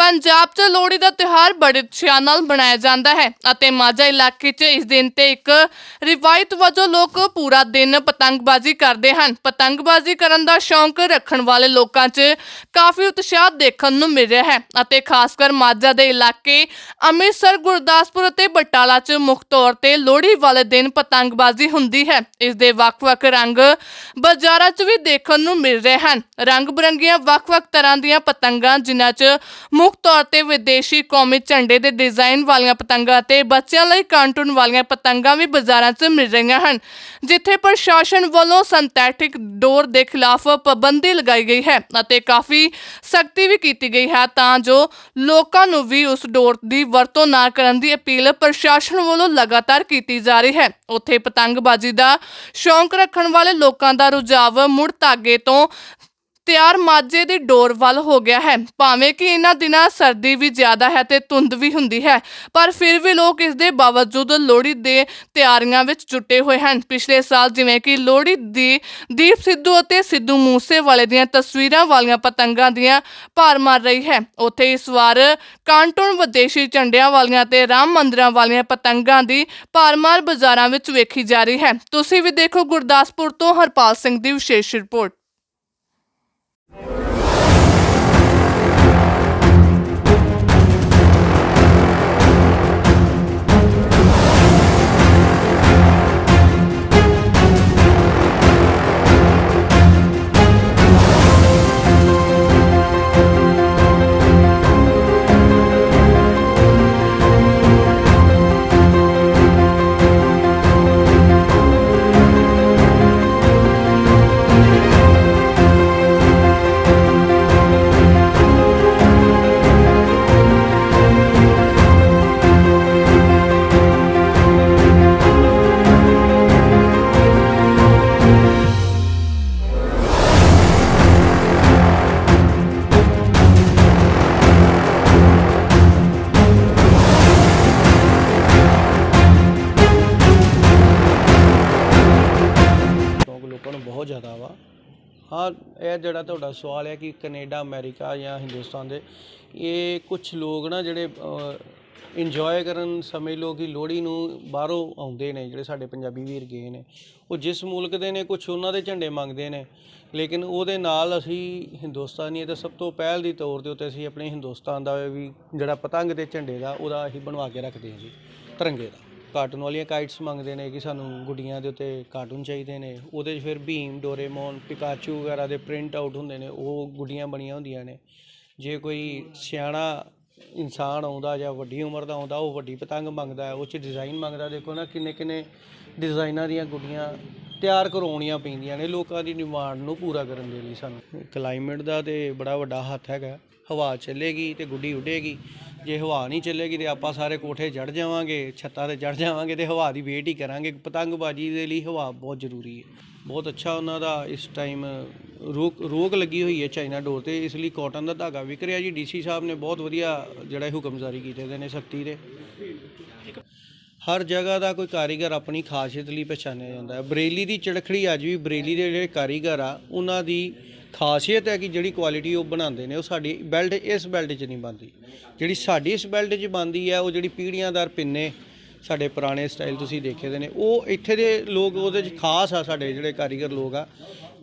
ਪੰਜਾਬ 'ਚ ਲੋਹੜੀ ਦਾ ਤਿਉਹਾਰ ਬੜੇ ਉਤਸ਼ਾਹ ਨਾਲ ਮਨਾਇਆ ਜਾਂਦਾ ਹੈ ਅਤੇ ਮਾਝਾ ਇਲਾਕੇ 'ਚ ਇਸ ਦਿਨ ਤੇ ਇੱਕ ਰਿਵਾਇਤ ਵਜੋਂ ਲੋਕ ਪੂਰਾ ਦਿਨ ਪਤੰਗਬਾਜ਼ੀ ਕਰਦੇ ਹਨ। ਪਤੰਗਬਾਜ਼ੀ ਕਰਨ ਦਾ ਸ਼ੌਂਕ ਰੱਖਣ ਵਾਲੇ ਲੋਕਾਂ 'ਚ ਕਾਫੀ ਉਤਸ਼ਾਹ ਦੇਖਣ ਨੂੰ ਮਿਲ ਰਿਹਾ ਹੈ ਅਤੇ ਖਾਸ ਕਰ ਮਾਝਾ ਦੇ ਇਲਾਕੇ ਅੰਮ੍ਰਿਤਸਰ, ਗੁਰਦਾਸਪੁਰ ਅਤੇ ਬਟਾਲਾ 'ਚ ਮੁੱਖ ਤੌਰ ਤੇ ਲੋਹੜੀ ਵਾਲੇ ਦਿਨ ਪਤੰਗਬਾਜ਼ੀ ਹੁੰਦੀ ਹੈ। ਇਸ ਦੇ ਵੱਖ-ਵੱਖ ਰੰਗ ਬਾਜ਼ਾਰਾਂ 'ਚ ਵੀ ਦੇਖਣ ਨੂੰ ਮਿਲ ਰਹੇ ਹਨ। ਰੰਗ ਬਰੰਗੀਆਂ ਵੱਖ-ਵੱਖ ਤਰ੍ਹਾਂ ਦੀਆਂ ਪਤੰਗਾਂ ਜਿਨ੍ਹਾਂ 'ਚ ਮੁੱਖ ਤੌਰ ਤੇ ਵਿਦੇਸ਼ੀ ਕੌਮੀ ਝੰਡੇ ਦੇ ਡਿਜ਼ਾਈਨ ਵਾਲੀਆਂ ਪਤੰਗਾਂ ਅਤੇ ਬੱਚਿਆਂ ਲਈ ਕਾਰਟੂਨ ਵਾਲੀਆਂ ਪਤੰਗਾਂ ਵੀ ਬਾਜ਼ਾਰਾਂ 'ਚ ਮਿਲ ਰਹੀਆਂ ਹਨ, ਜਿੱਥੇ ਪ੍ਰਸ਼ਾਸਨ ਵੱਲੋਂ ਸਿੰਥੈਟਿਕ ਡੋਰ ਦੇ ਖਿਲਾਫ ਪਾਬੰਦੀ ਲਗਾਈ ਗਈ ਹੈ ਅਤੇ ਕਾਫੀ ਸਖਤੀ ਵੀ ਕੀਤੀ ਗਈ ਹੈ ਤਾਂ ਜੋ ਲੋਕਾਂ ਨੂੰ ਵੀ ਉਸ ਡੋਰ ਦੀ ਵਰਤੋਂ ਨਾ ਕਰਨ ਦੀ ਅਪੀਲ ਪ੍ਰਸ਼ਾਸਨ ਵੱਲੋਂ ਲਗਾਤਾਰ ਕੀਤੀ ਜਾ ਰਹੀ ਹੈ। ਉੱਥੇ ਪਤੰਗਬਾਜ਼ੀ ਦਾ ਸ਼ੌਂਕ ਰੱਖਣ ਵਾਲੇ ਲੋਕਾਂ ਦਾ ਰੁਝਾਵ ਮੁੜ ਧਾਗੇ ਤੋਂ ਤਿਆਰ ਮਾਝੇ ਦੀ ਡੋਰ ਵੱਲ ਹੋ ਗਿਆ ਹੈ। ਭਾਵੇਂ ਕਿ ਇਹਨਾਂ ਦਿਨਾਂ ਸਰਦੀ ਵੀ ਜ਼ਿਆਦਾ ਹੈ ਤੇ ਧੁੰਦ ਵੀ ਹੁੰਦੀ ਹੈ, ਪਰ ਫਿਰ ਵੀ ਲੋਕ ਇਸ ਦੇ ਬਾਵਜੂਦ ਲੋਹੜੀ ਦੇ ਤਿਆਰੀਆਂ ਵਿੱਚ ਜੁਟੇ ਹੋਏ ਹਨ। ਪਿਛਲੇ ਸਾਲ ਜਿਵੇਂ ਕਿ ਲੋਹੜੀ ਦੀ ਦੀਪ ਸਿੱਧੂ ਅਤੇ ਸਿੱਧੂ ਮੂਸੇ ਵਾਲੇ ਦੀਆਂ ਤਸਵੀਰਾਂ ਵਾਲੀਆਂ ਪਤੰਗਾਂ ਦੀਆਂ ਭਾਰ ਮਾਰ ਰਹੀ ਹੈ। ਉੱਥੇ ਇਸ ਵਾਰ ਕਾਂਟੂਨ ਵਿਦੇਸ਼ੀ ਝੰਡਿਆਂ ਵਾਲੀਆਂ ਤੇ ਰਾਮ ਮੰਦਿਰਾਂ ਵਾਲੀਆਂ ਪਤੰਗਾਂ ਦੀ ਭਾਰ ਮਾਰ ਬਾਜ਼ਾਰਾਂ ਵਿੱਚ ਵੇਖੀ ਜਾ ਰਹੀ ਹੈ। ਤੁਸੀਂ ਵੀ ਦੇਖੋ ਗੁਰਦਾਸਪੁਰ ਤੋਂ ਹਰਪਾਲ ਸਿੰਘ ਦੀ ਵਿਸ਼ੇਸ਼ ਰਿਪੋਰਟ। ਹਾਂ, ਇਹ ਜਿਹੜਾ ਤੁਹਾਡਾ ਸਵਾਲ ਹੈ ਕਿ ਕੈਨੇਡਾ, ਅਮਰੀਕਾ ਜਾਂ ਹਿੰਦੁਸਤਾਨ ਦੇ, ਇਹ ਕੁਝ ਲੋਕ ਨਾ ਜਿਹੜੇ ਇੰਜੋਏ ਕਰਨ ਸਮਝ ਲਓ ਕਿ ਲੋਹੜੀ ਨੂੰ ਬਾਹਰੋਂ ਆਉਂਦੇ ਨੇ, ਜਿਹੜੇ ਸਾਡੇ ਪੰਜਾਬੀ ਵੀਰ ਗਏ ਨੇ। ਉਹ ਜਿਸ ਮੁਲਕ ਦੇ ਨੇ ਕੁਝ ਉਹਨਾਂ ਦੇ ਝੰਡੇ ਮੰਗਦੇ ਨੇ। ਲੇਕਿਨ ਉਹਦੇ ਨਾਲ ਅਸੀਂ ਹਿੰਦੁਸਤਾਨੀ ਤਾਂ ਸਭ ਤੋਂ ਪਹਿਲ ਦੀ ਤੌਰ ਦੇ ਉੱਤੇ ਅਸੀਂ ਆਪਣੇ ਹਿੰਦੁਸਤਾਨ ਦਾ ਵੀ ਜਿਹੜਾ ਪਤੰਗ ਦੇ ਝੰਡੇ ਦਾ, ਉਹਦਾ ਅਸੀਂ ਬਣਵਾ ਕੇ ਰੱਖਦੇ ਹਾਂ ਜੀ, ਤਿਰੰਗੇ ਦਾ। ਕਾਰਟੂਨ ਵਾਲੀਆਂ ਕਾਈਟਸ ਮੰਗਦੇ ਨੇ ਕਿ ਸਾਨੂੰ ਗੁੱਡੀਆਂ ਦੇ ਉੱਤੇ ਕਾਰਟੂਨ ਚਾਹੀਦੇ ਨੇ। ਉਹਦੇ 'ਚ ਫਿਰ ਭੀਮ, ਡੋਰੇਮੋਨ, ਪਿਕਾਚੂ ਵਗੈਰਾ ਦੇ ਪ੍ਰਿੰਟ ਆਊਟ ਹੁੰਦੇ ਨੇ। ਉਹ ਗੁੱਡੀਆਂ ਬਣੀਆਂ ਹੁੰਦੀਆਂ ਨੇ। ਜੇ ਕੋਈ ਸਿਆਣਾ ਇਨਸਾਨ ਆਉਂਦਾ ਜਾਂ ਵੱਡੀ ਉਮਰ ਦਾ ਆਉਂਦਾ, ਉਹ ਵੱਡੀ ਪਤੰਗ ਮੰਗਦਾ ਉਹ 'ਚ ਡਿਜ਼ਾਈਨ ਮੰਗਦਾ। ਦੇਖੋ ਨਾ ਕਿੰਨੇ ਕਿੰਨੇ ਡਿਜ਼ਾਈਨਾਂ ਦੀਆਂ ਗੁੱਡੀਆਂ ਤਿਆਰ ਕਰਵਾਉਣੀਆਂ ਪੈਂਦੀਆਂ ਨੇ। ਲੋਕਾਂ ਦੀ ਡਿਮਾਂਡ ਨੂੰ ਪੂਰਾ ਕਰਨ ਦੇ ਲਈ ਸਾਨੂੰ। ਕਲਾਈਮੇਟ ਦਾ ਤੇ ਬੜਾ ਵੱਡਾ ਹੱਥ ਹੈਗਾ। ਹਵਾ ਚੱਲੇਗੀ ਤੇ ਗੁੱਡੀ ਉੱਡੇਗੀ। ਜੇ ਹਵਾ ਨਹੀਂ ਚੱਲੇਗੀ ਤੇ ਆਪਾਂ ਸਾਰੇ ਕੋਠੇ ਚੜ ਜਾਵਾਂਗੇ, ਛੱਤਾਂ ਤੇ ਚੜ ਜਾਵਾਂਗੇ ਤੇ ਹਵਾ ਦੀ ਵੇਟ ਹੀ ਕਰਾਂਗੇ। ਪਤੰਗਬਾਜ਼ੀ ਦੇ ਲਈ ਹਵਾ ਬਹੁਤ ਜ਼ਰੂਰੀ ਹੈ। ਬਹੁਤ ਅੱਛਾ ਉਹਨਾਂ ਦਾ ਇਸ ਟਾਈਮ ਰੋਕ ਰੋਕ ਲੱਗੀ ਹੋਈ ਹੈ ਚਾਈਨਾ ਡੋਰ ਤੇ। ਇਸ ਲਈ ਕਾਟਨ ਦਾ ਧਾਗਾ ਵਿਕ ਰਿਹਾ ਜੀ। ਡੀਸੀ ਸਾਹਿਬ ਨੇ ਬਹੁਤ ਵਧੀਆ ਜਿਹੜਾ ਹੁਕਮ ਜਾਰੀ ਕੀਤੇ ਦੇ ਨੇ ਸਖਤੀ ਦੇ। ਹਰ ਜਗ੍ਹਾ ਦਾ ਕੋਈ ਕਾਰੀਗਰ ਆਪਣੀ ਖਾਸੀਅਤ ਲਈ ਪਛਾਣਿਆ ਜਾਂਦਾ ਹੈ। ਬਰੇਲੀ ਦੀ ਚੜਖੜੀ ਅੱਜ ਵੀ ਬਰੇਲੀ ਦੇ ਜਿਹੜੇ ਕਾਰੀਗਰ ਆ, ਉਹਨਾਂ ਦੀ ਖਾਸੀਅਤ ਹੈ ਕਿ ਜਿਹੜੀ ਕੁਆਲਿਟੀ ਉਹ ਬਣਾਉਂਦੇ ਨੇ, ਉਹ ਸਾਡੀ ਬੈਲਟ ਇਸ ਬੈਲਟ 'ਚ ਨਹੀਂ ਬਣਦੀ। ਜਿਹੜੀ ਸਾਡੀ ਇਸ ਬੈਲਟ 'ਚ ਬਣਦੀ ਹੈ, ਉਹ ਜਿਹੜੀ ਪੀੜੀਆਂਦਾਰ ਪਿੰਨੇ ਸਾਡੇ ਪੁਰਾਣੇ ਸਟਾਈਲ ਤੁਸੀਂ ਦੇਖੇ ਦੇ ਨੇ, ਉਹ ਇੱਥੇ ਦੇ ਲੋਕ ਉਹਦੇ 'ਚ ਖਾਸ ਆ, ਸਾਡੇ ਜਿਹੜੇ ਕਾਰੀਗਰ ਲੋਕ ਆ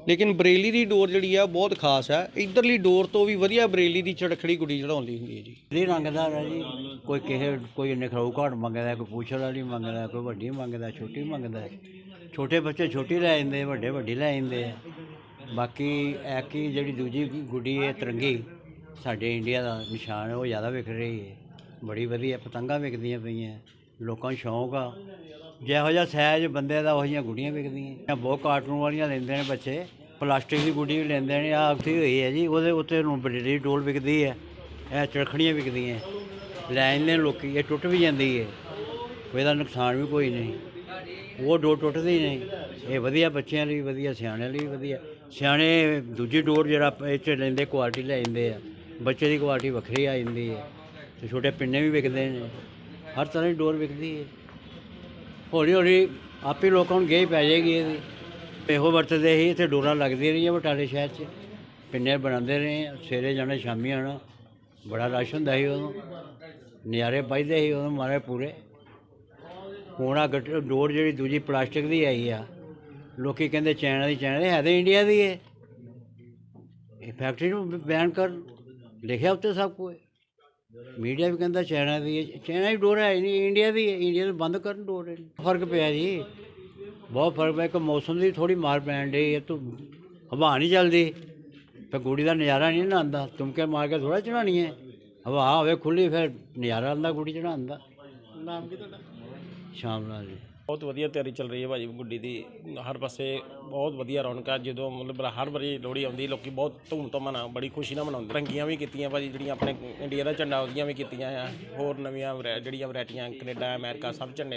ਲੇਕਿਨ ਬਰੇਲੀ ਦੀ ਡੋਰ ਜਿਹੜੀ ਆ ਬਹੁਤ ਖਾਸ ਹੈ ਇਧਰਲੀ ਡੋਰ ਤੋਂ ਵੀ ਵਧੀਆ ਬਰੇਲੀ ਦੀ ਚੜਖੜੀ ਗੁੱਡੀ ਚੜਾਉਂਦੀ ਹੁੰਦੀ ਹੈ ਜੀ। ਇਹ ਰੰਗਦਾਰ ਹੈ ਜੀ। ਕੋਈ ਕਿਸੇ, ਕੋਈ ਨਿਖਰਾਊ ਘਾਟ ਮੰਗਦਾ, ਕੋਈ ਪੂਛਲ ਵਾਲੀ ਮੰਗਦਾ, ਕੋਈ ਵੱਡੀ ਮੰਗਦਾ, ਛੋਟੀ ਮੰਗਦਾ। ਛੋਟੇ ਬੱਚੇ ਛੋਟੀ ਲੈ ਜਾਂਦੇ, ਵੱਡੇ ਵੱਡੀ ਲੈ ਜਾਂਦੇ ਆ। ਬਾਕੀ ਐਕੀ ਜਿਹੜੀ ਦੂਜੀ ਗੁੱਡੀ ਹੈ ਤਿਰੰਗੀ, ਸਾਡੇ ਇੰਡੀਆ ਦਾ ਨਿਸ਼ਾਨ, ਉਹ ਜ਼ਿਆਦਾ ਵਿਕ ਰਹੀ ਹੈ। ਬੜੀ ਵਧੀਆ ਪਤੰਗਾਂ ਵਿਕਦੀਆਂ ਪਈਆਂ। ਲੋਕਾਂ ਨੂੰ ਸ਼ੌਂਕ ਆ। ਜਿਹੋ ਜਿਹਾ ਸਾਈਜ਼ ਬੰਦੇ ਦਾ ਉਹੋ ਜਿਹੀਆਂ ਗੁੱਡੀਆਂ ਵਿਕਦੀਆਂ। ਬਹੁਤ ਕਾਰਟੂਨ ਵਾਲੀਆਂ ਲੈਂਦੇ ਨੇ ਬੱਚੇ। ਪਲਾਸਟਿਕ ਦੀ ਗੁੱਡੀ ਵੀ ਲੈਂਦੇ ਨੇ। ਆਹ ਉੱਥੇ ਹੋਈ ਹੈ ਜੀ। ਉਹਦੇ ਉੱਤੇ ਨੂੰ ਬੜੀ ਡੋਲ ਵਿਕਦੀ ਹੈ। ਇਹ ਚਰਖੜੀਆਂ ਵਿਕਦੀਆਂ। ਲੈ ਜਾਂਦੇ ਨੇ ਲੋਕੀ। ਇਹ ਟੁੱਟ ਵੀ ਜਾਂਦੀ ਹੈ। ਇਹਦਾ ਨੁਕਸਾਨ ਵੀ ਕੋਈ ਨਹੀਂ। ਉਹ ਡੋਰ ਟੁੱਟਦੀ ਨਹੀਂ। ਇਹ ਵਧੀਆ ਬੱਚਿਆਂ ਲਈ ਵਧੀਆ, ਸਿਆਣਿਆਂ ਲਈ ਵੀ ਵਧੀਆ। ਸਿਆਣੇ ਦੂਜੀ ਡੋਰ ਜਿਹੜਾ ਇਹ 'ਚ ਲੈਂਦੇ, ਕੁਆਲਿਟੀ ਲੈ ਜਾਂਦੇ ਆ। ਬੱਚੇ ਦੀ ਕੁਆਲਿਟੀ ਵੱਖਰੀ ਆ ਜਾਂਦੀ ਹੈ। ਤੇ ਛੋਟੇ ਪਿੰਨੇ ਵੀ ਵਿਕਦੇ ਨੇ। ਹਰ ਤਰ੍ਹਾਂ ਦੀ ਡੋਰ ਵਿਕਦੀ ਹੈ। ਹੌਲੀ ਹੌਲੀ ਆਪੇ ਲੋਕਾਂ ਨੂੰ ਗੇ ਪੈ ਜਾਏਗੀ ਇਹਦੀ। ਇਹੋ ਵਰਤਦੇ ਸੀ, ਇੱਥੇ ਡੋਰਾਂ ਲੱਗਦੀਆਂ ਰਹੀਆਂ ਬਟਾਲੇ ਸ਼ਹਿਰ 'ਚ। ਪਿੰਨੇ ਬਣਾਉਂਦੇ ਰਹੇ, ਸਵੇਰੇ ਜਾਣਾ, ਸ਼ਾਮੀ ਆਉਣਾ। ਬੜਾ ਰਸ਼ ਹੁੰਦਾ ਸੀ ਉਦੋਂ। ਨਜ਼ਾਰੇ ਪਾਈਦੇ ਸੀ ਉਦੋਂ ਮਾਰੇ ਪੂਰੇ। ਹੁਣ ਆ ਡੋਰ ਜਿਹੜੀ ਦੂਜੀ ਪਲਾਸਟਿਕ ਦੀ ਆਈ ਆ, ਲੋਕੀ ਕਹਿੰਦੇ ਚਾਈਨਾ ਦੀ ਚਾਈਨਾ ਦੀ ਹੈ ਤਾਂ ਇੰਡੀਆ ਦੀ ਹੈ ਇਹ ਫੈਕਟਰੀ ਨੂੰ ਬੈਨ ਕਰ, ਲਿਖਿਆ ਉੱਤੇ ਸਭ ਕੁਝ ਮੀਡੀਆ ਵੀ ਕਹਿੰਦਾ ਚਾਈਨਾ ਦੀ ਹੈ ਚਾਈਨਾ ਦੀ ਡੋਰ ਹੈ ਹੀ ਨਹੀਂ ਇੰਡੀਆ ਦੀ ਹੈ ਇੰਡੀਆ ਨੂੰ ਬੰਦ ਕਰਨ ਡੋਰ ਇਹ। ਫ਼ਰਕ ਪਿਆ ਜੀ। ਬਹੁਤ ਫ਼ਰਕ ਪਿਆ ਕਿ ਮੌਸਮ ਦੀ ਥੋੜੀ ਮਾਰ ਪੈਣ ਡਈ ਇਹ ਤੋਂ ਹਵਾ ਨਹੀਂ ਚੱਲਦੀ। ਤੇ ਗੁੜੀ ਦਾ ਨਜ਼ਾਰਾ ਨਹੀਂ ਨਾ ਆਉਂਦਾ। ਤੁਮਕੇ ਮਾਰ ਕੇ ਥੋੜਾ ਚੜਾਣੀ ਹੈ। ਹਵਾ ਹੋਵੇ ਖੁੱਲੀ ਫਿਰ ਨਜ਼ਾਰਾ ਆਉਂਦਾ ਗੁੜੀ ਚੜਾਉਣ ਦਾ। ਨਾਮ ਕੀ ਤੁਹਾਡਾ? ਸ਼ਾਮ ਨਾਲ ਜੀ। ਬਹੁਤ ਵਧੀਆ ਤਿਆਰੀ ਚੱਲ ਰਹੀ ਹੈ ਭਾਜੀ ਗੁੱਡੀ ਦੀ। ਹਰ ਪਾਸੇ ਬਹੁਤ ਵਧੀਆ ਰੌਣਕ ਹੈ ਜਦੋਂ ਮਤਲਬ ਹਰ ਵਾਰੀ ਲੋਹੜੀ ਆਉਂਦੀ, ਲੋਕੀ ਬਹੁਤ ਧੂਮ ਧਾਮ ਨਾਲ ਬੜੀ ਖੁਸ਼ੀ ਨਾਲ ਮਨਾਉਂਦੇ। ਰੰਗੀਆਂ ਵੀ ਕੀਤੀਆਂ ਭਾਜੀ, ਜਿਹੜੀਆਂ ਆਪਣੇ ਇੰਡੀਆ ਦਾ ਝੰਡਾ ਉਹਦੀਆਂ ਵੀ ਕੀਤੀਆਂ ਆ। ਹੋਰ ਨਵੀਆਂ ਵਰਾ, ਜਿਹੜੀਆਂ ਵੈਰਾਈਟੀਆਂ ਕੈਨੇਡਾ, ਅਮਰੀਕਾ ਸਭ ਝੰਡੇ